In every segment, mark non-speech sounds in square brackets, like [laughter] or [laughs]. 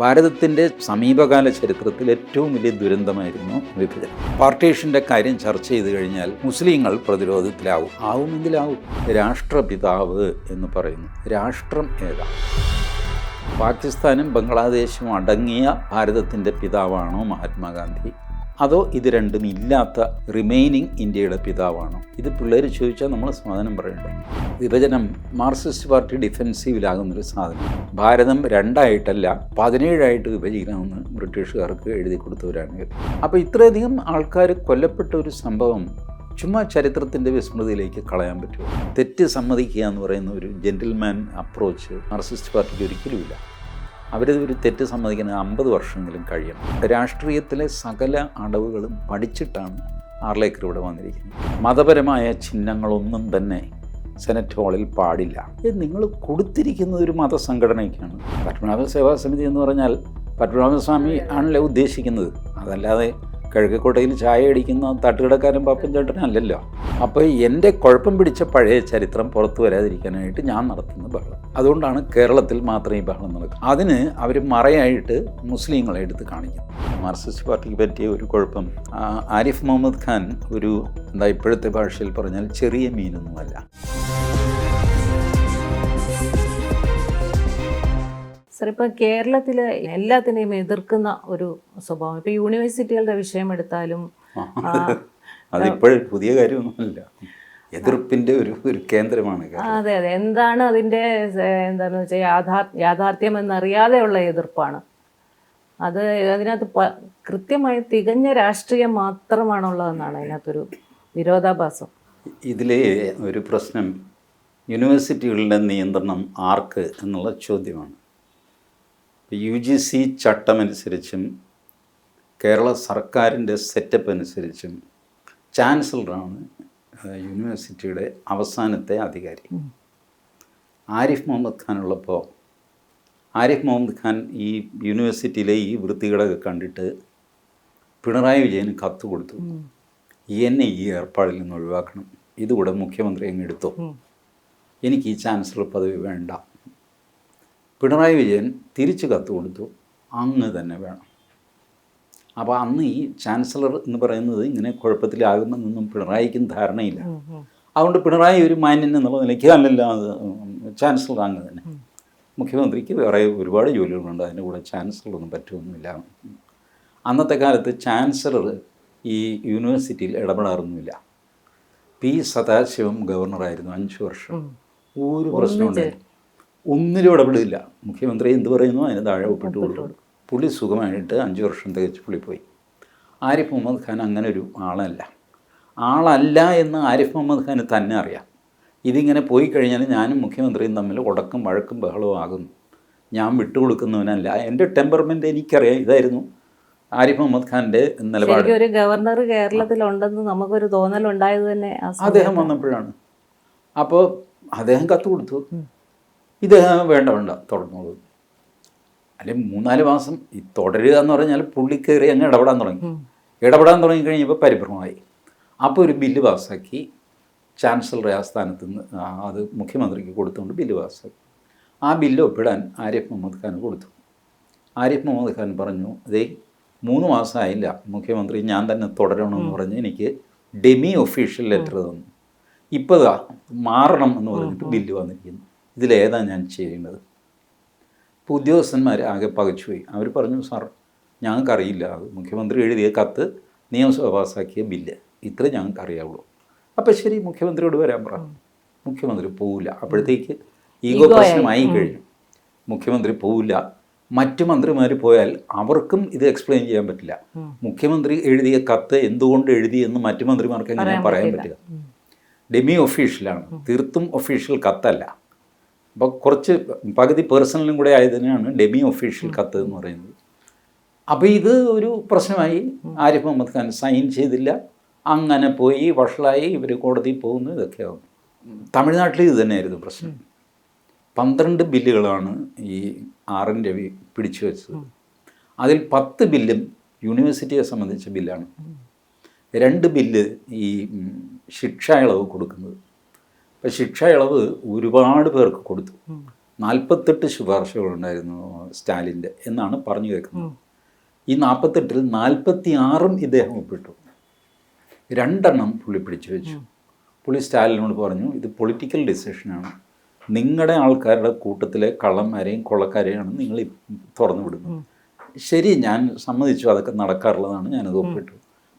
ഭാരതത്തിന്റെ സമീപകാല ചരിത്രത്തിൽ ഏറ്റവും വലിയ ദുരന്തമായിരുന്നു വിഭജനം. പാർട്ടീഷന്റെ കാര്യം ചർച്ച ചെയ്ത് കഴിഞ്ഞാൽ മുസ്ലിങ്ങൾ പ്രതിരോധത്തിലാവും. ആവുമെങ്കിലാവും. രാഷ്ട്രപിതാവ് എന്ന് പറയുന്നു. രാഷ്ട്രം ഏതാണ് പാകിസ്ഥാനും ബംഗ്ലാദേശും അടങ്ങിയ ഭാരതത്തിന്റെ പിതാവാണോ മഹാത്മാഗാന്ധി? അതോ ഇത് രണ്ടും ഇല്ലാത്ത റിമൈനിങ് ഇന്ത്യയുടെ പിതാവാണോ? ഇത് പിള്ളേർ ചോദിച്ചാൽ നമ്മൾ സമാധാനം പറയണ്ടേ? വിഭജനം മാർക്സിസ്റ്റ് പാർട്ടി ഡിഫെൻസീവിലാകുന്നൊരു സാധനം. ഭാരതം രണ്ടായിട്ടല്ല പതിനേഴായിട്ട് വിഭജിക്കണമെന്ന് ബ്രിട്ടീഷുകാർക്ക് എഴുതി കൊടുത്തവരാണ് അപ്പോൾ ഇത്രയധികം ആൾക്കാർ കൊല്ലപ്പെട്ട ഒരു സംഭവം ചുമ്മാ ചരിത്രത്തിന്റെ വിസ്മൃതിയിലേക്ക് കളയാൻ പറ്റുമോ? തെറ്റ് സമ്മതിക്കുക എന്ന് പറയുന്ന ഒരു ജെന്റിൽമാൻ അപ്രോച്ച് മാർക്സിസ്റ്റ് പാർട്ടിക്ക് ഒരിക്കലുമില്ല. അവരത് ഒരു തെറ്റ് സമ്മതിക്കുന്ന അമ്പത് വർഷമെങ്കിലും കഴിയണം രാഷ്ട്രീയത്തിലെ സകല അടവുകളും പഠിച്ചിട്ടാണ് ആർലേക്കർ ഇവിടെ വന്നിരിക്കുന്നത്. മതപരമായ ചിഹ്നങ്ങളൊന്നും തന്നെ സെനറ്റ് ഹാളിൽ പാടില്ല. ഇത് നിങ്ങൾ കൊടുത്തിരിക്കുന്നത് ഒരു മതസംഘടനയ്ക്കാണ്. പത്മനാഭ സേവാ സമിതി എന്ന് പറഞ്ഞാൽ പത്മനാഭസ്വാമി ആണല്ലോ ഉദ്ദേശിക്കുന്നത്? അതല്ലാതെ കിഴക്കോട്ടയിൽ ചായ അടിക്കുന്ന തട്ടുകിടക്കാരൻ പാപ്പൻ ചേട്ടനല്ലല്ലോ അപ്പോൾ എന്റെ കുഴപ്പം പിടിച്ച പഴയ ചരിത്രം പുറത്തു വരാതിരിക്കാനായിട്ട് ഞാൻ നടത്തുന്ന ബഹളം. അതുകൊണ്ടാണ് കേരളത്തിൽ മാത്രം ഈ ബഹളം നടക്കുന്നത് അതിന് അവർ മറയായിട്ട് മുസ്ലിങ്ങളെ എടുത്ത് കാണിക്കും. മാർക്സിസ്റ്റ് പാർട്ടിക്ക് പറ്റിയ ഒരു കുഴപ്പം ആരിഫ് മുഹമ്മദ് ഖാൻ ഒരു എന്താ ഇപ്പോഴത്തെ ഭാഷയിൽ പറഞ്ഞാൽ ചെറിയ മീനൊന്നുമല്ല. സർ ഇപ്പോൾ കേരളത്തിൽ എല്ലാത്തിനെയും എതിർക്കുന്ന ഒരു സ്വഭാവം. ഇപ്പോൾ യൂണിവേഴ്സിറ്റികളുടെ വിഷയം എടുത്താലും അതിപ്പോഴും പുതിയ കാര്യമൊന്നുമല്ല. എതിർപ്പിന്റെ ഒരു ഒരു കേന്ദ്രമാണ് അതെ അതെ. എന്താണ് അതിന്റെ എന്താണെന്ന് വെച്ചാൽ യാഥാർ യാഥാർത്ഥ്യം എന്നറിയാതെയുള്ള എതിർപ്പാണ്. അത് അതിനകത്ത് കൃത്യമായി തികഞ്ഞ രാഷ്ട്രീയം മാത്രമാണുള്ളതെന്നാണ് അതിനകത്തൊരു വിരോധാഭാസം. ഇതിലെ ഒരു പ്രശ്നം യൂണിവേഴ്സിറ്റികളുടെ നിയന്ത്രണം ആർക്ക് എന്നുള്ള ചോദ്യമാണ്. യു ജി സി ചട്ടമനുസരിച്ചും കേരള സർക്കാരിന്റെ സെറ്റപ്പ് അനുസരിച്ചും ചാൻസലറാണ് യൂണിവേഴ്സിറ്റിയുടെ അവസാനത്തെ അധികാരി. ആരിഫ് മുഹമ്മദ് ഖാൻ ഉള്ളപ്പോൾ ആരിഫ് മുഹമ്മദ് ഖാൻ ഈ യൂണിവേഴ്സിറ്റിയിലെ ഈ വൃത്തികളൊക്കെ കണ്ടിട്ട് പിണറായി വിജയന് കത്ത് കൊടുത്തു. എന്നെ ഈ ഏർപ്പാടിൽ നിന്ന് ഒഴിവാക്കണം. ഇതുകൂടെ മുഖ്യമന്ത്രി അങ്ങ് എടുത്തു. എനിക്ക് ഈ ചാൻസലർ പദവി വേണ്ട. പിണറായി വിജയൻ തിരിച്ച് കത്ത് കൊടുത്തു. അങ്ങ് തന്നെ വേണം. അപ്പോൾ അന്ന് ഈ ചാൻസലർ എന്ന് പറയുന്നത് ഇങ്ങനെ കുഴപ്പത്തിലാകുമെന്നൊന്നും പിണറായിക്കും ധാരണയില്ല. അതുകൊണ്ട് പിണറായി ഒരു മാന്യൻ എന്നുള്ള നിലയ്ക്ക് അല്ലല്ല അത് ചാൻസലർ അങ്ങ് തന്നെ. മുഖ്യമന്ത്രിക്ക് വേറെ ഒരുപാട് ജോലികളുണ്ട്. അതിന്റെ കൂടെ ചാൻസലറൊന്നും പറ്റുമൊന്നുമില്ല. അന്നത്തെ കാലത്ത് ചാൻസലർ ഈ യൂണിവേഴ്സിറ്റിയിൽ ഇടപെടാറൊന്നുമില്ല. പി സദാശിവം ഗവർണറായിരുന്നു അഞ്ച് വർഷം. ഒരു പ്രശ്നമുണ്ടായിരുന്നു ഒന്നിലും ഇടപെടില്ല. മുഖ്യമന്ത്രി എന്ത് പറയുന്നു അതിന് താഴെ ഒപ്പിട്ട് കൊടുക്കും. പുള്ളി സുഖമായിട്ട് അഞ്ച് വർഷം തികച്ച് പുള്ളി പോയി. ആരിഫ് മുഹമ്മദ് ഖാൻ അങ്ങനെ ഒരു ആളല്ല. ആളല്ല എന്ന് ആരിഫ് മുഹമ്മദ് ഖാന് തന്നെ അറിയാം. ഇതിങ്ങനെ പോയി കഴിഞ്ഞാൽ ഞാനും മുഖ്യമന്ത്രിയും തമ്മിൽ ഉടക്കും വഴക്കും ബഹളവും ആകുന്നു. ഞാൻ വിട്ടുകൊടുക്കുന്നവനല്ല. എന്റെ ടെമ്പർമെന്റ് എനിക്കറിയാം. ഇതായിരുന്നു ആരിഫ് മുഹമ്മദ് ഖാന്റെ നിലപാട്. ഒരു ഗവർണർ കേരളത്തിലുണ്ടെന്ന് നമുക്കൊരു തോന്നലുണ്ടായത് തന്നെ അദ്ദേഹം വന്നപ്പോഴാണ്. അപ്പോൾ അദ്ദേഹം കത്ത് കൊടുത്തു. ഇദ്ദേഹം വേണ്ട വേണ്ട തുടർന്നോളൂ. അല്ലെങ്കിൽ മൂന്നാൽ മാസം ഈ തുടരുക എന്ന് പറഞ്ഞാൽ പുള്ളി കയറി അങ്ങ് ഇടപെടാൻ തുടങ്ങി. ഇടപെടാൻ തുടങ്ങി കഴിഞ്ഞപ്പോൾ പരിഭ്രമമായി. അപ്പോൾ ഒരു ബില്ല് പാസ്സാക്കി. ചാൻസലറുടെ ആസ്ഥാനത്ത് നിന്ന് അത് മുഖ്യമന്ത്രിക്ക് കൊടുത്തുകൊണ്ട് ബില്ല് പാസ്സാക്കി. ആ ബില്ല് ഒപ്പിടാൻ ആരിഫ് മുഹമ്മദ് ഖാൻ കൊടുത്തു. ആരിഫ് മുഹമ്മദ് ഖാൻ പറഞ്ഞു അതേ മൂന്ന് മാസമായില്ല. മുഖ്യമന്ത്രി ഞാൻ തന്നെ തുടരണമെന്ന് പറഞ്ഞ് എനിക്ക് ഡെമി ഒഫീഷ്യൽ ലെറ്റർ തന്നു. ഇപ്പോൾ മാറണം എന്ന് പറഞ്ഞിട്ട് ബില്ല് വന്നിരിക്കുന്നു. ഇതിലേതാ ഞാൻ ചെയ്യേണ്ടത്. അപ്പോൾ ഉദ്യോഗസ്ഥന്മാർ ആകെ പകച്ചുപോയി. അവർ പറഞ്ഞു സാർ ഞങ്ങൾക്കറിയില്ല. അത് മുഖ്യമന്ത്രി എഴുതിയ കത്ത് നിയമസഭ പാസ്സാക്കിയ ബില്ല്. ഇത്ര ഞങ്ങൾക്ക് അറിയാവുള്ളൂ അപ്പോൾ ശരി മുഖ്യമന്ത്രിയോട് വരാൻ പറ. മുഖ്യമന്ത്രി പോവില്ല അപ്പോഴത്തേക്ക് ഈഗോ പ്രശ്നമായി കഴിഞ്ഞു. മുഖ്യമന്ത്രി പോവില്ല മറ്റു മന്ത്രിമാർ പോയാൽ അവർക്കും ഇത് എക്സ്പ്ലെയിൻ ചെയ്യാൻ പറ്റില്ല. മുഖ്യമന്ത്രി എഴുതിയ കത്ത് എന്തുകൊണ്ട് എഴുതി എന്ന് മറ്റു മന്ത്രിമാർക്ക് എങ്ങനെ പറയാൻ പറ്റുക. ഡെമി ഒഫീഷ്യലാണ് തീർത്തും ഒഫീഷ്യൽ കത്തല്ല. അപ്പോൾ കുറച്ച് പകുതി പേഴ്സണലും കൂടെ ആയതിനാണ് ഡെമി ഒഫീഷ്യൽ കത്ത് എന്ന് പറയുന്നത്. അപ്പോൾ ഇത് ഒരു പ്രശ്നമായി. ആരിഫ് മുഹമ്മദ് ഖാൻ സൈൻ ചെയ്തില്ല. അങ്ങനെ പോയി വഷളായി ഇവർ കോടതിയിൽ പോകുന്നു ഇതൊക്കെയാവും തമിഴ്നാട്ടിൽ ഇത് തന്നെയായിരുന്നു പ്രശ്നം. പന്ത്രണ്ട് ബില്ലുകളാണ് ഈ ആർ എൻ രവി പിടിച്ചു വെച്ചത്. അതിൽ പത്ത് ബില്ലും യൂണിവേഴ്സിറ്റിയെ സംബന്ധിച്ച ബില്ലാണ്. രണ്ട് ബില്ല് ഈ ശിക്ഷ ഇളവ് കൊടുക്കുന്നത്. അപ്പം ശിക്ഷ ഇളവ് ഒരുപാട് പേർക്ക് കൊടുത്തു. നാൽപ്പത്തെട്ട് ശുപാർശകളുണ്ടായിരുന്നു സ്റ്റാലിന്റെ എന്നാണ് പറഞ്ഞു കേൾക്കുന്നത്. ഈ നാൽപ്പത്തെട്ടിൽ നാൽപ്പത്തി ആറും ഇദ്ദേഹം ഒപ്പിട്ടു. രണ്ടെണ്ണം പുള്ളി പിടിച്ചു വെച്ചു. പുള്ളി സ്റ്റാലിനോട് പറഞ്ഞു ഇത് പൊളിറ്റിക്കൽ ഡിസിഷനാണ്. നിങ്ങളുടെ ആൾക്കാരുടെ കൂട്ടത്തിലെ കള്ളന്മാരെയും കൊള്ളക്കാരെയാണ് നിങ്ങൾ തുറന്നു വിടുന്നത്. ശരി ഞാൻ സമ്മതിച്ചു അതൊക്കെ നടക്കാറുള്ളതാണ് ഞാനത് ഒപ്പിട്ടു.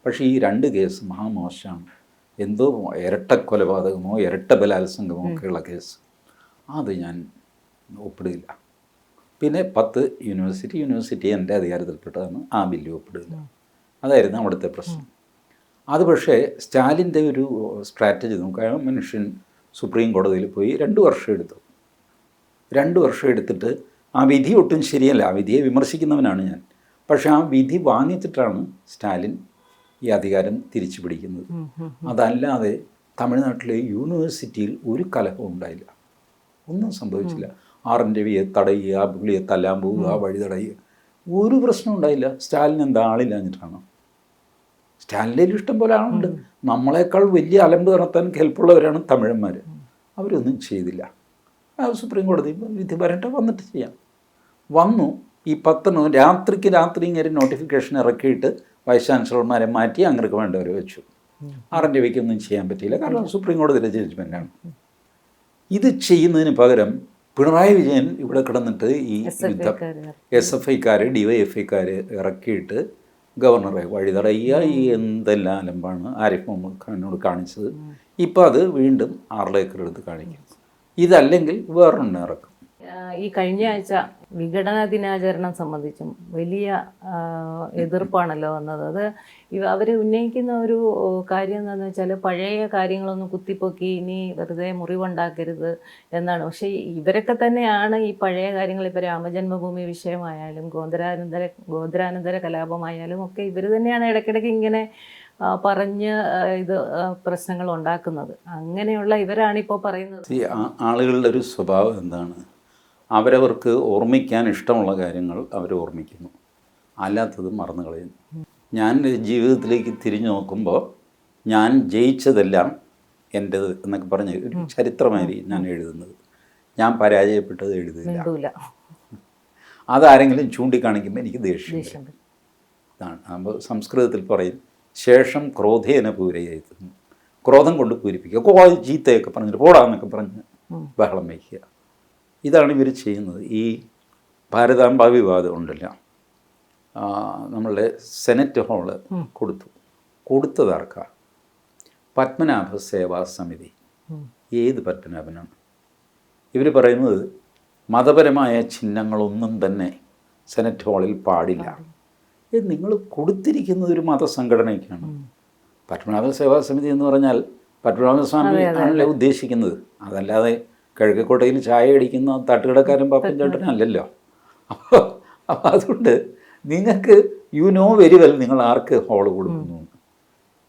പക്ഷേ ഈ രണ്ട് കേസ് മഹാമോശമാണ്. എന്തോ ഇരട്ട കൊലപാതകമോ ഇരട്ട ബലാത്സംഗമോ ഒക്കെയുള്ള കേസ്. അത് ഞാൻ ഒപ്പിടില്ല. പിന്നെ പത്ത് യൂണിവേഴ്സിറ്റി യൂണിവേഴ്സിറ്റി എന്റെ അധികാരത്തിൽപ്പെട്ടതാണ് ആ ബില്ല് ഒപ്പിടില്ല അതായിരുന്നു അവിടുത്തെ പ്രശ്നം. അത് പക്ഷേ സ്റ്റാലിന്റെ ഒരു സ്ട്രാറ്റജി നോക്കുക മനുഷ്യൻ സുപ്രീം കോടതിയിൽ പോയി രണ്ട് വർഷം എടുത്തു. രണ്ട് വർഷം എടുത്തിട്ട് ആ വിധി ഒട്ടും ശരിയല്ല. ആ വിധിയെ വിമർശിക്കുന്നവനാണ് ഞാൻ. പക്ഷേ ആ വിധി വാങ്ങിച്ചിട്ടാണ് സ്റ്റാലിൻ ഈ അധികാരം തിരിച്ചു പിടിക്കുന്നത് അതല്ലാതെ തമിഴ്നാട്ടിലെ യൂണിവേഴ്സിറ്റിയിൽ ഒരു കലഹവും ഉണ്ടായില്ല. ഒന്നും സംഭവിച്ചില്ല. ആർ എൻ രവിയെ തടയുക പുള്ളിയെ തല്ലാൻ പോവുക വഴി തടയുക. ഒരു പ്രശ്നം ഉണ്ടായില്ല. സ്റ്റാലിൻ എന്താ ആളില്ലാഞ്ഞിട്ടാണ്? സ്റ്റാലിന്റെ ഇഷ്ടം പോലെ ആളുണ്ട്. നമ്മളെക്കാൾ വലിയ അലമ്പ് നടത്താൻ കെൽപ്പുള്ളവരാണ് തമിഴന്മാർ അവരൊന്നും ചെയ്തില്ല. സുപ്രീം കോടതി വിധി വരട്ടെ വന്നിട്ട് ചെയ്യാം. വന്നു. ഈ പത്തെണ്ണം രാത്രിക്ക് രാത്രി ഇങ്ങനെ നോട്ടിഫിക്കേഷൻ ഇറക്കിയിട്ട് വൈസ് ചാൻസലർമാരെ മാറ്റി അങ്ങനെയൊക്കെ വേണ്ടവരെ വെച്ചു. ആർ എൻ രവിക്കൊന്നും ചെയ്യാൻ പറ്റിയില്ല. കാരണം സുപ്രീം കോടതിയുടെ ജഡ്ജ്മെന്റാണ് ഇത് ചെയ്യുന്നതിന് പകരം പിണറായി വിജയൻ ഇവിടെ കിടന്നിട്ട് ഈ യുദ്ധം എസ് എഫ് ഐക്കാർ ഡി വൈ എഫ് ഐക്കാർ ഇറക്കിയിട്ട് ഗവർണറെ വഴി തടയുക ഈ എന്തെല്ലാം അലമ്പാണ് ആരിഫ് മുഹമ്മദ് ഖാനോട് കാണിച്ചത്. ഇപ്പോൾ അത് വീണ്ടും ആറിലേക്കർ എടുത്ത് കാണിക്കും. ഇതല്ലെങ്കിൽ വേറൊരെണ്ണം ഇറക്കും. ഈ കഴിഞ്ഞ ആഴ്ച വിഘടന ദിനാചരണം സംബന്ധിച്ചും വലിയ എതിർപ്പാണല്ലോ വന്നത്. അത് അവർ ഉന്നയിക്കുന്ന ഒരു കാര്യം എന്താണെന്ന് വെച്ചാൽ പഴയ കാര്യങ്ങളൊന്നും കുത്തിപ്പൊക്കി ഇനി വെറുതെ മുറിവുണ്ടാക്കരുത് എന്നാണ്. പക്ഷേ ഇവരൊക്കെ തന്നെയാണ് ഈ പഴയ കാര്യങ്ങൾ ഇപ്പോൾ രാമജന്മഭൂമി വിഷയമായാലും ഗോന്തരാനന്തര ഗോന്തരാനന്തര കലാപമായാലും ഒക്കെ ഇവർ തന്നെയാണ് ഇടയ്ക്കിടയ്ക്ക് ഇങ്ങനെ പറഞ്ഞ് ഇത് പ്രശ്നങ്ങൾ ഉണ്ടാക്കുന്നത്. അങ്ങനെയുള്ള ഇവരാണ് ഇപ്പോൾ പറയുന്നത് ആളുകളുടെ ഒരു സ്വഭാവം എന്താണ്? അവരവർക്ക് ഓർമ്മിക്കാൻ ഇഷ്ടമുള്ള കാര്യങ്ങൾ അവർ ഓർമ്മിക്കുന്നു. അല്ലാത്തത് മറന്നു കളയുന്നു. ഞാൻ ജീവിതത്തിലേക്ക് തിരിഞ്ഞു നോക്കുമ്പോൾ ഞാൻ ജയിച്ചതെല്ലാം എന്റേത് എന്നൊക്കെ പറഞ്ഞ് ഒരു ചരിത്രമായി ഞാൻ എഴുതുന്നത്. ഞാൻ പരാജയപ്പെട്ടത് മിണ്ടൂല. അതാരെങ്കിലും ചൂണ്ടിക്കാണിക്കുമ്പോൾ എനിക്ക് ദേഷ്യം. ഇതാണ്. അപ്പോൾ സംസ്കൃതത്തിൽ പറയും ശേഷം ക്രോധേന പൂരയായി ക്രോധം കൊണ്ട് പൂരിപ്പിക്കുക. കോ ചീത്തയൊക്കെ പറഞ്ഞിട്ട് പോടാന്നൊക്കെ പറഞ്ഞ് ബഹളം വയ്ക്കുക ഇതാണ് ഇവർ ചെയ്യുന്നത്. ഈ ഭാരതാംബ വിവാദം ഉണ്ടല്ലോ. നമ്മളുടെ സെനറ്റ് ഹാൾ കൊടുത്തു. കൊടുത്തതാർക്ക പത്മനാഭ സേവാ സമിതി. ഏത് പത്മനാഭനാണ്? ഇവർ പറയുന്നത് മതപരമായ ചിഹ്നങ്ങളൊന്നും തന്നെ സെനറ്റ് ഹാളിൽ പാടില്ല. ഇത് നിങ്ങൾ കൊടുത്തിരിക്കുന്നത് ഒരു മതസംഘടനയ്ക്കാണ്. പത്മനാഭ സേവാ സമിതി എന്ന് പറഞ്ഞാൽ പത്മനാഭസ്വാമി ആണല്ലേ ഉദ്ദേശിക്കുന്നത്. അതല്ലാതെ കിഴക്കക്കോട്ടയിൽ ചായ അടിക്കുന്ന തട്ടുകടക്കാരൻ പാപ്പൻ ചേട്ടനല്ലല്ലോ അപ്പോൾ അപ്പോൾ അതുകൊണ്ട് നിങ്ങൾക്ക് യു നോ വെരി വെൽ നിങ്ങൾ ആർക്ക് ഹോൾ കൊടുക്കുന്നു.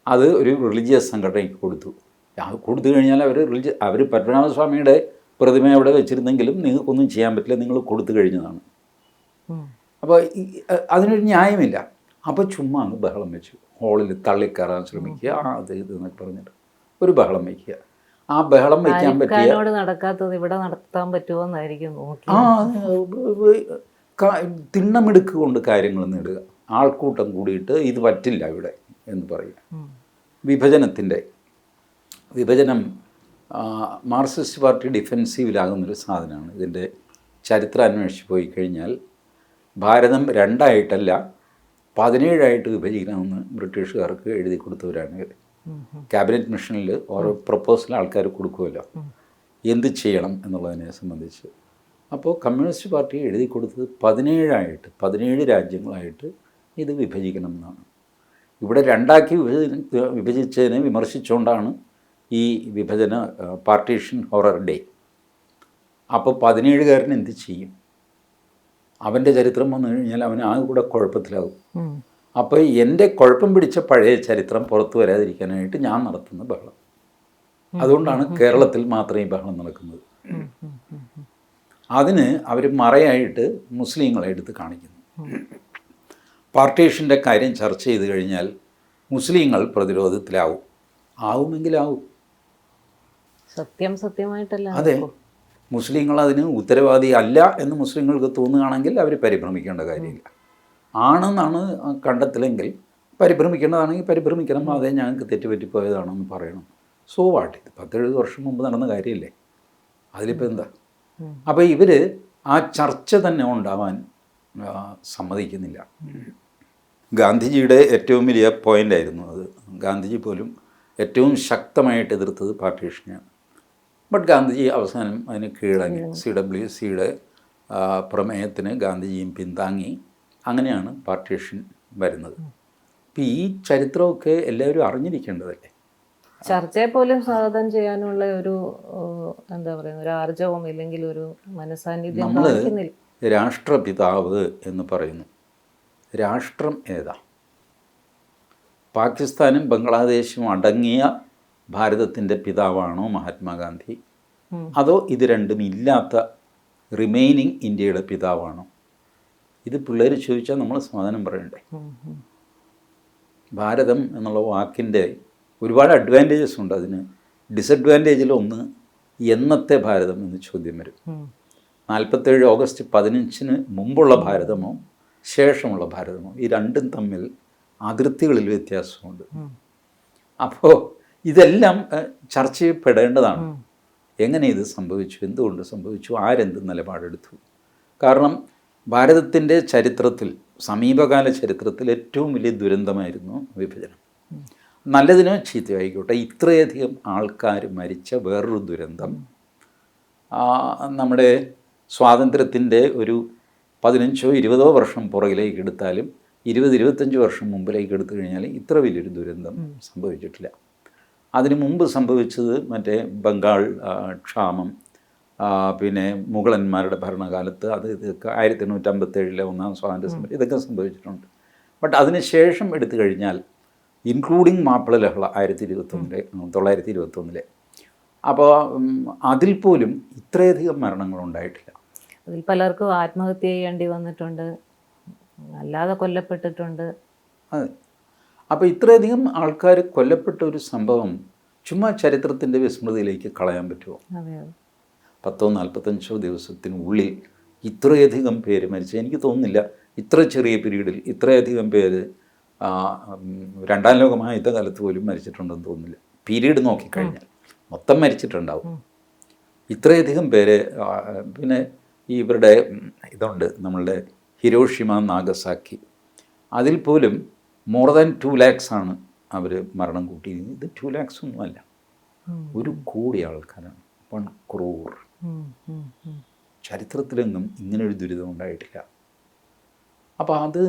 അത് ഒരു റിലീജിയസ് സംഘടനയ്ക്ക് കൊടുത്തു. അത് കൊടുത്തു കഴിഞ്ഞാൽ അവർ റിലീജിയ അവർ പത്മനാഭസ്വാമിയുടെ പ്രതിമ അവിടെ വെച്ചിരുന്നെങ്കിലും നിങ്ങൾക്കൊന്നും ചെയ്യാൻ പറ്റില്ല നിങ്ങൾ കൊടുത്തു കഴിഞ്ഞതാണ്. അപ്പോൾ അതിനൊരു ന്യായമില്ല. അപ്പോൾ ചുമ്മാ അങ്ങ് ബഹളം വെച്ചു. ഹോളിൽ തള്ളിക്കയറാൻ ശ്രമിക്കുക ആ അത് ഇത് എന്നൊക്കെ പറഞ്ഞിട്ട് ഒരു ബഹളം വയ്ക്കുക ആ ബഹളം വയ്ക്കാൻ പറ്റിയ നടക്കാത്തത് ഇവിടെ നടത്താൻ പറ്റുമോ എന്നായിരിക്കും നോക്കി ആ ക- കൊണ്ട് കാര്യങ്ങൾ നേടുക ആൾക്കൂട്ടം കൂടിയിട്ട് ഇത് പറ്റില്ല ഇവിടെ എന്ന് പറയുക. വിഭജനത്തിന്റെ വിഭജനം മാർക്സിസ്റ്റ് പാർട്ടി ഡിഫെൻസീവിലാകുന്നൊരു സാധനമാണ് ഇതിന്റെ ചരിത്രം അന്വേഷിച്ച് പോയി കഴിഞ്ഞാൽ ഭാരതം രണ്ടായിട്ടല്ല പതിനേഴായിട്ട് വിഭജിക്കണമെന്ന് ബ്രിട്ടീഷുകാർക്ക് എഴുതി കൊടുത്തവരാണ്. ക്യാബിനറ്റ് മിഷനിൽ ഓരോ പ്രപ്പോസൽ ആൾക്കാർ കൊടുക്കുമല്ലോ. എന്ത് ചെയ്യണം എന്നുള്ളതിനെ സംബന്ധിച്ച്. അപ്പോൾ കമ്മ്യൂണിസ്റ്റ് പാർട്ടി എഴുതി കൊടുത്തത് പതിനേഴായിട്ട് പതിനേഴ് രാജ്യങ്ങളായിട്ട് ഇത് വിഭജിക്കണം എന്നാണ്. ഇവിടെ രണ്ടാക്കി വിഭജിച്ചതിനെ വിമർശിച്ചുകൊണ്ടാണ് ഈ വിഭജന പാർട്ടീഷൻ ഹൊറർ ഡേ. അപ്പോൾ പതിനേഴുകാരൻ എന്ത് ചെയ്യും? അവന്റെ ചരിത്രം വന്നു കഴിഞ്ഞാൽ അവൻ ആ കൂടെ കുഴപ്പത്തിലാവും. ഉം. അപ്പോൾ എന്റെ കുഴപ്പം പിടിച്ച പഴയ ചരിത്രം പുറത്തു വരാതിരിക്കാനായിട്ട് ഞാൻ നടത്തുന്ന ബഹളം. അതുകൊണ്ടാണ് കേരളത്തിൽ മാത്രമേ ഈ ബഹളം നടക്കുന്നത്. അതിന് അവർ മറയായിട്ട് മുസ്ലിങ്ങളെ എടുത്ത് കാണിക്കുന്നു. പാർട്ടീഷന്റെ കാര്യം ചർച്ച ചെയ്ത് കഴിഞ്ഞാൽ മുസ്ലിങ്ങൾ പ്രതിരോധത്തിലാവും. ആവുമെങ്കിലാവും. സത്യം സത്യമായിട്ടല്ല. അതെ. മുസ്ലിങ്ങൾ അതിന് ഉത്തരവാദി അല്ല എന്ന് മുസ്ലിങ്ങൾക്ക് തോന്നുകയാണെങ്കിൽ അവർ പരിഭ്രമിക്കേണ്ട കാര്യമില്ല. ആണെന്നാണ് കണ്ടെത്തലെങ്കിൽ പരിഭ്രമിക്കേണ്ടതാണെങ്കിൽ പരിഭ്രമിക്കണം അതേ ഞങ്ങൾക്ക് തെറ്റുപറ്റിപ്പോയതാണെന്ന് പറയണം. സോ വാട്ട് ഇത് പത്തെഴുപത് വർഷം മുമ്പ് നടന്ന കാര്യമില്ലേ? അതിലിപ്പോൾ എന്താ? അപ്പോൾ ഇവർ ആ ചർച്ച തന്നെ ഉണ്ടാവാൻ സമ്മതിക്കുന്നില്ല. ഗാന്ധിജിയുടെ ഏറ്റവും വലിയ പോയിന്റായിരുന്നു അത്. ഗാന്ധിജി പോലും ഏറ്റവും ശക്തമായിട്ട് എതിർത്തത് പാർട്ടീഷനെയാണ് ബട്ട് ഗാന്ധിജി അവസാനം അതിന് കീഴടങ്ങി. സി ഡബ്ല്യു സിയുടെ പ്രമേയത്തിന് ഗാന്ധിജിയും പിന്താങ്ങി. അങ്ങനെയാണ് പാർട്ടീഷൻ വരുന്നത്. അപ്പം ഈ ചരിത്രമൊക്കെ എല്ലാവരും അറിഞ്ഞിരിക്കേണ്ടതല്ലേ? ചർച്ചയെ പോലും സ്വാഗതം ചെയ്യാനുള്ള ഒരു എന്താ പറയുക ഒരു ആർജവം ഇല്ലെങ്കിൽ ഒരു മനസാന്നിധ്യം നമ്മൾ രാഷ്ട്രപിതാവ് എന്ന് പറയുന്നു. രാഷ്ട്രം ഏതാ? പാകിസ്ഥാനും ബംഗ്ലാദേശും അടങ്ങിയ ഭാരതത്തിന്റെ പിതാവാണോ മഹാത്മാഗാന്ധി? അതോ ഇത് രണ്ടും ഇല്ലാത്ത റിമൈനിങ് ഇന്ത്യയുടെ പിതാവാണോ? ഇത് പിള്ളേർ ചോദിച്ചാൽ നമ്മൾ സമാധാനം പറയണ്ടേ. ഭാരതം എന്നുള്ള വാക്കിന്റെ ഒരുപാട് അഡ്വാന്റേജസ് ഉണ്ട്. അതിന് ഡിസഡ്വാന്റേജിൽ ഒന്ന് എന്നത്തെ ഭാരതം എന്ന് ചോദ്യം വരും. നാൽപ്പത്തേഴ് ഓഗസ്റ്റ് പതിനഞ്ചിന് മുമ്പുള്ള ഭാരതമോ ശേഷമുള്ള ഭാരതമോ ഈ രണ്ടും തമ്മിൽ അതിർത്തികളിൽ വ്യത്യാസമുണ്ട്. അപ്പോൾ ഇതെല്ലാം ചർച്ച ചെയ്യപ്പെടേണ്ടതാണ്. എങ്ങനെ ഇത് സംഭവിച്ചു? എന്തുകൊണ്ട് സംഭവിച്ചു? ആരെന്ത് നിലപാടെടുത്തു? കാരണം ഭാരതത്തിന്റെ ചരിത്രത്തിൽ സമീപകാല ചരിത്രത്തിൽ ഏറ്റവും വലിയ ദുരന്തമായിരുന്നു വിഭജനം. നല്ലതിനോ ചീത്തയോ ആയിക്കോട്ടെ ഇത്രയധികം ആൾക്കാർ മരിച്ച വേറൊരു ദുരന്തം. നമ്മുടെ സ്വാതന്ത്ര്യത്തിന്റെ ഒരു പതിനഞ്ചോ ഇരുപതോ വർഷം പുറകിലേക്ക് എടുത്താലും ഇരുപത് ഇരുപത്തഞ്ച് വർഷം മുമ്പിലേക്ക് എടുത്തു കഴിഞ്ഞാൽ ഇത്ര വലിയൊരു ദുരന്തം സംഭവിച്ചിട്ടില്ല. അതിനു മുമ്പ് സംഭവിച്ചത് മറ്റേ ബംഗാൾ ക്ഷാമം പിന്നെ മുഗളന്മാരുടെ ഭരണകാലത്ത് അത് ഇതൊക്കെ ആയിരത്തി എണ്ണൂറ്റമ്പത്തേഴിലെ ഒന്നാം സ്വാതന്ത്ര്യ സമരം ഇതൊക്കെ സംഭവിച്ചിട്ടുണ്ട്. ബട്ട് അതിനുശേഷം എടുത്തു കഴിഞ്ഞാൽ ഇൻക്ലൂഡിങ് മാപ്പിള ലഹള ആയിരത്തി ഇരുപത്തൊന്നിലെ തൊള്ളായിരത്തി ഇരുപത്തൊന്നിലെ അപ്പോൾ അതിൽ പോലും ഇത്രയധികം മരണങ്ങൾ ഉണ്ടായിട്ടില്ല അതിൽ പലർക്കും ആത്മഹത്യ ചെയ്യേണ്ടി വന്നിട്ടുണ്ട്. അല്ലാതെ കൊല്ലപ്പെട്ടിട്ടുണ്ട്. അതെ. അപ്പോൾ ഇത്രയധികം ആൾക്കാർ കൊല്ലപ്പെട്ട ഒരു സംഭവം ചുമ്മാ ചരിത്രത്തിന്റെ വിസ്മൃതിയിലേക്ക് കളയാൻ പറ്റുമോ? അതെ അതെ. പത്തോ നാൽപ്പത്തഞ്ചോ ദിവസത്തിനുള്ളിൽ ഇത്രയധികം പേര് മരിച്ചു എനിക്ക് തോന്നുന്നില്ല. ഇത്ര ചെറിയ പീരീഡിൽ ഇത്രയധികം പേര് രണ്ടാം ലോക യുദ്ധകാലത്ത് പോലും മരിച്ചിട്ടുണ്ടെന്ന് തോന്നുന്നില്ല. പീരീഡ് നോക്കിക്കഴിഞ്ഞാൽ മൊത്തം മരിച്ചിട്ടുണ്ടാവും. ഇത്രയധികം പേര് പിന്നെ ഈ ഇവരുടെ ഇതുണ്ട് നമ്മളുടെ ഹിരോഷിമ നാഗസാക്കി. അതിൽ പോലും മോർ ദാൻ ടു ലാക്സ് ആണ് അവർ മരണം കൂട്ടിയിരുന്നത് ഇത് ടു ലാക്സ് ഒന്നുമല്ല. ഒരു കോടി ആൾക്കാരാണ്. വൺ ക്രോർ ഉം, ഇങ്ങനെ ഒരു ദുരിതം ഉണ്ടായിട്ടില്ല. അപ്പോൾ അത്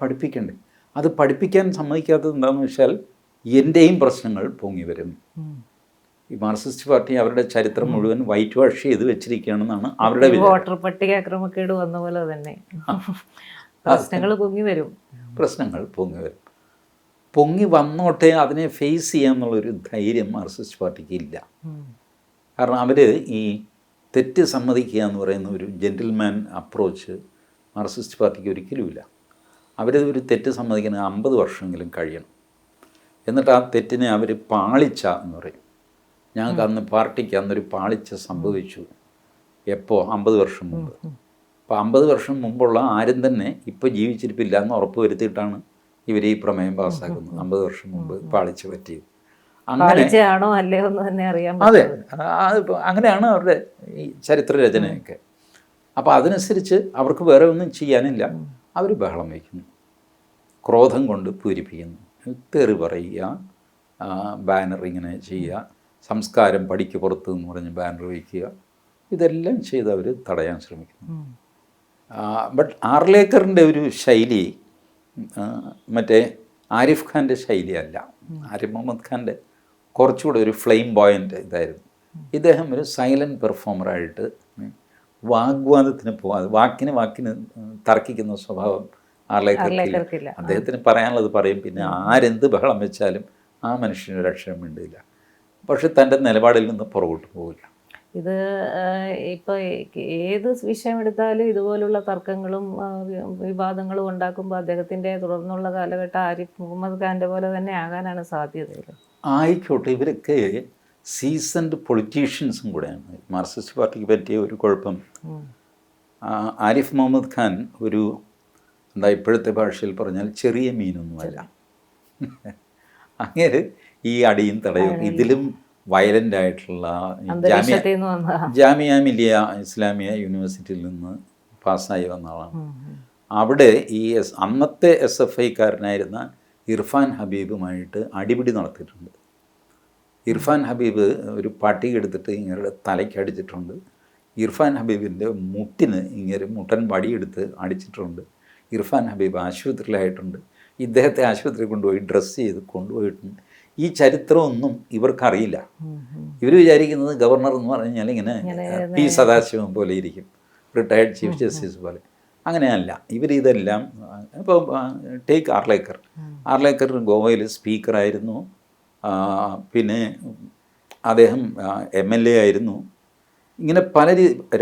പഠിപ്പിക്കണ്ടേ? അത് പഠിപ്പിക്കാൻ സമ്മതിക്കാത്തത് എന്താണെന്ന് വെച്ചാൽ എന്റെയും പ്രശ്നങ്ങൾ പൊങ്ങി വരും ഈ മാർക്സിസ്റ്റ് പാർട്ടി അവരുടെ ചരിത്രം മുഴുവൻ വൈറ്റ് വാഷ് ചെയ്ത് വെച്ചിരിക്കുകയാണെന്നാണ് അവരുടെ വോട്ടർ പട്ടിക അക്രമക്കേട് വന്ന പോലെ തന്നെ. പ്രശ്നങ്ങൾ പൊങ്ങി വരും. പ്രശ്നങ്ങൾ പൊങ്ങി വരും. പൊങ്ങി വന്നോട്ടെ അതിനെ ഫേസ് ചെയ്യാന്നുള്ളൊരു ധൈര്യം മാർക്സിസ്റ്റ് പാർട്ടിക്ക് ഇല്ല. കാരണം അവർ ഈ തെറ്റ് സമ്മതിക്കുക എന്ന് പറയുന്ന ഒരു ജെന്റിൽമാൻ അപ്രോച്ച് മാർക്സിസ്റ്റ് പാർട്ടിക്ക് ഒരിക്കലുമില്ല. അവർ ഒരു തെറ്റ് സമ്മതിക്കുന്ന അമ്പത് വർഷമെങ്കിലും കഴിയണം. എന്നിട്ട് ആ തെറ്റിനെ അവർ പാളിച്ച എന്ന് പറയും. ഞങ്ങൾക്ക് അന്ന് പാർട്ടിക്ക് അന്നൊരു പാളിച്ച സംഭവിച്ചു എപ്പോൾ അമ്പത് വർഷം മുമ്പ്. അപ്പോൾ അമ്പത് വർഷം മുമ്പുള്ള ആരും തന്നെ ഇപ്പോൾ ജീവിച്ചിരിപ്പില്ല എന്ന് ഉറപ്പ് വരുത്തിയിട്ടാണ് ഇവർ ഈ പ്രമേയം പാസ്സാക്കുന്നത്. അമ്പത് വർഷം മുമ്പ് പാളിച്ച പറ്റിയത്. അല്ലേ എന്ന് തന്നെ അതെ. അങ്ങനെയാണ് അവരുടെ ഈ ചരിത്ര രചനയൊക്കെ. അപ്പോൾ അതനുസരിച്ച് അവർക്ക് വേറെ ഒന്നും ചെയ്യാനില്ല. അവർ ബഹളം വയ്ക്കുന്നു. ക്രോധം കൊണ്ട് പൂരിപ്പിക്കുന്നു. തെറി പറയുക ബാനർ ഇങ്ങനെ ചെയ്യുക സംസ്കാരം പടിക്ക് പുറത്ത് എന്ന് പറഞ്ഞ് ബാനർ വയ്ക്കുക. ഇതെല്ലാം ചെയ്ത് അവർ തടയാൻ ശ്രമിക്കുന്നു. ബട്ട് ആർലേക്കറിന്റെ ഒരു ശൈലി മറ്റേ ആരിഫ് ഖാന്റെ ശൈലിയല്ല ആരിഫ് മുഹമ്മദ് ഖാന്റെ കുറച്ചുകൂടെ ഒരു ഫ്ലെയിം ബോയന്റ് ഇതായിരുന്നു. ഇദ്ദേഹം ഒരു സൈലന്റ് പെർഫോമറായിട്ട് വാഗ്വാദത്തിന് പോകാതെ വാക്കിന് വാക്കിന് തർക്കിക്കുന്ന സ്വഭാവം ആർലേക്കർക്കില്ല ആർലേക്കർക്കില്ല. അദ്ദേഹത്തിന് പറയാനുള്ളത് പറയും പിന്നെ ആരെന്ത് ബഹളം വെച്ചാലും ആ മനുഷ്യന് ഒരു അക്ഷരം മിണ്ടില്ല പക്ഷെ തന്റെ നിലപാടിൽ നിന്ന് പുറകോട്ട് പോകില്ല ഇത് ഇപ്പോൾ ഇപ്പൊ ഏത് വിഷയം എടുത്താലും ഇതുപോലുള്ള തർക്കങ്ങളും വിവാദങ്ങളും ഉണ്ടാക്കുമ്പോൾ അദ്ദേഹത്തിന്റെ തുടർന്നുള്ള കാലഘട്ടം ആരിഫ് മുഹമ്മദ് ഖാന്റെ പോലെ തന്നെ ആകാനാണ് സാധ്യത ആയിക്കോട്ടെ ഇവരൊക്കെ സീസൺഡ് പൊളിറ്റീഷ്യൻസും കൂടെയാണ്. മാർക്സിസ്റ്റ് പാർട്ടിക്ക് പറ്റിയ ഒരു കുഴപ്പം. ആരിഫ് മുഹമ്മദ് ഖാൻ ഒരു എന്താ ഇപ്പോഴത്തെ ഭാഷയിൽ പറഞ്ഞാൽ ചെറിയ മീനൊന്നുമല്ല. [laughs] അങ്ങനെ ഈ അടിയും തടയും ഇതിലും വയലന്റ് ആയിട്ടുള്ള ജാമ്യ മിലിയ ഇസ്ലാമിയ യൂണിവേഴ്സിറ്റിയിൽ നിന്ന് പാസ്സായി വന്ന ആളാണ്. അവിടെ ഈ എസ് അന്നത്തെ എസ് എഫ് ഐക്കാരനായിരുന്ന ഇർഫാൻ ഹബീബുമായിട്ട് അടിപിടി നടത്തിയിട്ടുണ്ട്. ഇർഫാൻ ഹബീബ് ഒരു പട്ടി എടുത്തിട്ട് ഇങ്ങനെ തലയ്ക്ക് അടിച്ചിട്ടുണ്ട്. ഇർഫാൻ ഹബീബിന്റെ മുട്ടിന് ഇങ്ങനെ മുട്ടൻ വടിയെടുത്ത് അടിച്ചിട്ടുണ്ട്. ഇർഫാൻ ഹബീബ് ആശുപത്രിയിലായിട്ടുണ്ട്. ഇദ്ദേഹത്തെ ആശുപത്രി കൊണ്ടുപോയി ഡ്രസ്സ് ചെയ്ത് കൊണ്ടുപോയിട്ടുണ്ട്. ഈ ചരിത്രമൊന്നും ഇവർക്കറിയില്ല. ഇവർ വിചാരിക്കുന്നത് ഗവർണർ എന്ന് പറഞ്ഞാൽ ഇങ്ങനെ പി സദാശിവം പോലെ ഇരിക്കും. റിട്ടയർഡ് ചീഫ് ജസ്റ്റിസ് പോലെ. അങ്ങനെയല്ല. ഇവരിതെല്ലാം ഇപ്പോൾ ടേക്ക് ആർലേക്കർ ആർലേക്കർ ഗോവയിൽ സ്പീക്കറായിരുന്നു പിന്നെ അദ്ദേഹം എം എൽ എ ആയിരുന്നു. ഇങ്ങനെ പല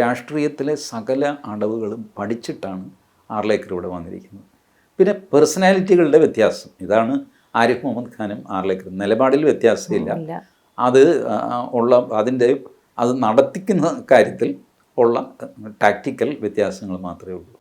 രാഷ്ട്രീയത്തിലെ സകല അടവുകളും പഠിച്ചിട്ടാണ് ആർലേക്കർ ഇവിടെ വന്നിരിക്കുന്നത്. പിന്നെ പേഴ്സണാലിറ്റികളുടെ വ്യത്യാസം. ഇതാണ് ആരിഫ് മുഹമ്മദ് ഖാനും ആർലേക്കറും നിലപാടിൽ വ്യത്യാസമില്ല. അത് ഉള്ള അതിന്റെ അത് നടത്തിക്കുന്ന കാര്യത്തിൽ ഉള്ള ടാക്റ്റിക്കൽ വ്യത്യാസങ്ങൾ മാത്രമേ ഉള്ളൂ.